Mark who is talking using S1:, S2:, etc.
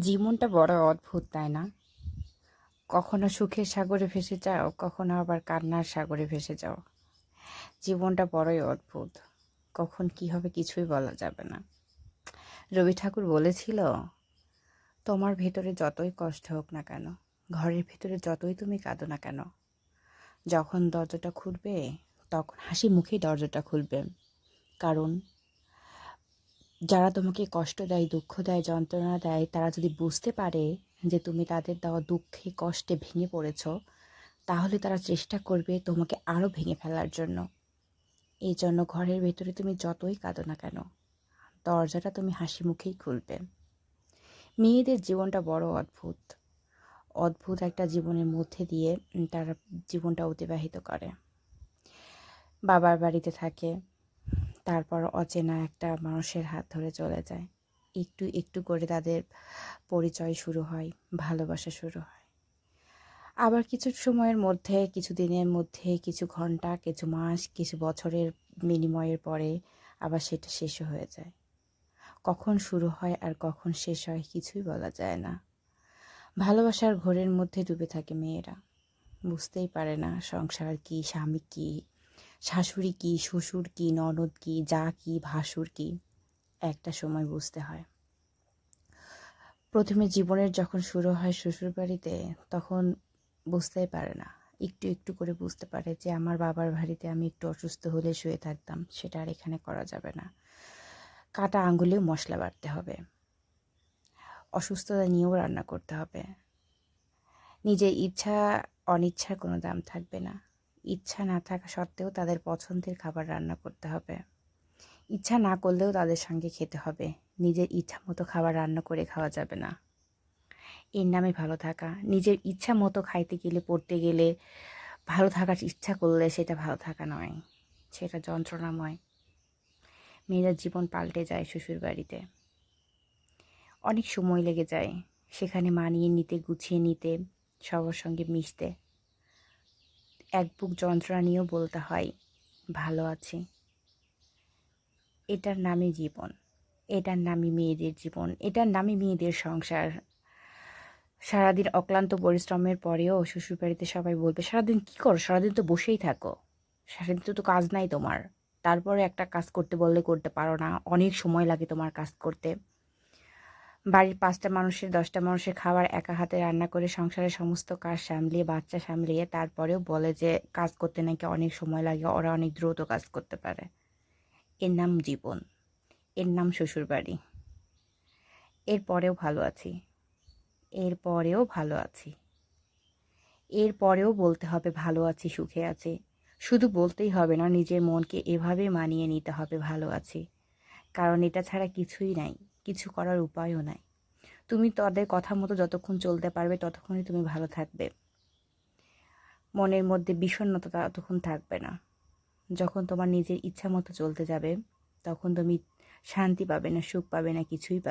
S1: জীবনটা বড় অদ্ভুত, তাই না? কখনো সুখের সাগরে ভেসে যাও, কখনো আবার কান্নার সাগরে ভেসে যাও। জীবনটা বড়ই অদ্ভুত। কখন কি হবে কিছুই বলা যাবে না। রবি ঠাকুর বলেছিল, তোমার ভেতরে যতই কষ্ট হোক না কেন, ঘরের ভেতরে যতই তুমি কাঁদো না কেন, যখন দরজাটা খুলবে, তখন হাসি মুখেই দরজাটা খুলবে। কারণ যারা তোমাকে কষ্ট দেয়, দুঃখ দেয়, যন্ত্রণা দেয়, তারা যদি বুঝতে পারে যে তুমি তাদের দেওয়া দুঃখে, কষ্টে ভেঙে পড়েছ, তাহলে তারা চেষ্টা করবে তোমাকে আরও ভেঙে ফেলার জন্য। এই জন্য ঘরের ভেতরে তুমি যতই কাঁদো না কেন, দরজাটা তুমি হাসি মুখেই খুলবে। মেয়েদের জীবনটা বড় অদ্ভুত। অদ্ভুত একটা জীবনের মধ্যে দিয়ে তারা জীবনটা অতিবাহিত করে। বাবার বাড়িতে থাকে তারপর অচেনা একটা মানুষের হাত ধরে চলে যায়। একটু একটু করে তাদের পরিচয় শুরু হয়, ভালোবাসা শুরু হয়। আবার কিছু সময়ের মধ্যে, কিছু দিনের মধ্যে, কিছু ঘণ্টা, কিছু মাস, কিছু বছরের বিনিময়ের পরে আবার সেটা শেষ হয়ে যায়। কখন শুরু হয় আর কখন শেষ হয় কিছুই বলা যায় না। ভালোবাসার ঘোরের মধ্যে ডুবে থাকে মেয়েরা। বুঝতেই পারে না সংসার কি, স্বামী কি শাশুড়ি কি, শ্বশুর কি, ননদ কি, যা কি, ভাসুর কি, একটা সময় বুঝতে হয়। প্রথমে জীবনের যখন শুরু হয় শ্বশুর বাড়িতে তখন বুঝতেই পারে না। একটু একটু করে বুঝতে পারে যে, আমার বাবার বাড়িতে আমি একটু অসুস্থ হলে শুয়ে থাকতাম, সেটা আর এখানে করা যাবে না। কাটা আঙ্গুলেও মশলা বাড়তে হবে। অসুস্থতা নিয়েও রান্না করতে হবে। নিজের ইচ্ছা, অনিচ্ছার কোনো দাম থাকবে না। ইচ্ছা না থাকা সত্ত্বেও তাদের পছন্দের খাবার রান্না করতে হবে। ইচ্ছা না করলেও তাদের সঙ্গে খেতে হবে। নিজের ইচ্ছা মতো খাবার রান্না করে খাওয়া যাবে না। এর নামে ভালো থাকা। নিজের ইচ্ছা মতো খাইতে গেলে, পড়তে গেলে ভালো থাকার ইচ্ছা করলে সেটা ভালো থাকা নয়। সেটা যন্ত্রণাময়। মেয়েদের জীবন পাল্টে যায় শ্বশুর বাড়িতে। অনেক সময় লেগে যায়। সেখানে মানিয়ে নিতে, গুছিয়ে নিতে, সবার সঙ্গে মিশতে। এক বুক যন্ত্রণা নিয়েও বলতে হয়, ভালো আছি। এটার নামই জীবন, এটার নামই মেয়েদের জীবন, এটার নামই মেয়েদের সংসার। সারাদিন অক্লান্ত পরিশ্রমের পরেও শ্বশুরবাড়িতে সবাই বলবে, সারাদিন কী করো? সারাদিন তো বসেই থাকো। সারাদিন তো তো কাজ নাই তোমার। তারপরে একটা কাজ করতে বললে করতে পারো না। অনেক সময় লাগে তোমার কাজ করতে। বাড়ির পাঁচটা মানুষের দশটা মানুষের খাবার একা হাতে রান্না করে সংসারের সমস্ত কাজ সামলিয়ে, বাচ্চা সামলিয়ে তারপরেও বলে যে কাজ করতে নাকি অনেক সময় লাগে, ওরা অনেক দ্রুত কাজ করতে পারে। এর নাম জীবন, এর নাম শ্বশুরবাড়ি। এরপরেও ভালো আছি, এরপরেও ভালো আছি। এরপরেও বলতে হবে ভালো আছি, সুখে আছি। শুধু বলতেই হবে না, নিজের মনকে এভাবে মানিয়ে নিতে হবে ভালো আছি। কারণ এটা ছাড়া কিছুই নাই। কিছু করার উপায়ও নাই। তুমি তাদের কথা মতো যতক্ষণ চলতে পারবে, ততক্ষণই তুমি ভালো থাকবে। মনের মধ্যে বিষণ্ণতা ততক্ষণ থাকবে না। যখন তোমার নিজের ইচ্ছা মতো চলতে যাবে, তখন তুমি শান্তি পাবে না, সুখ পাবে না, কিছুই পাবে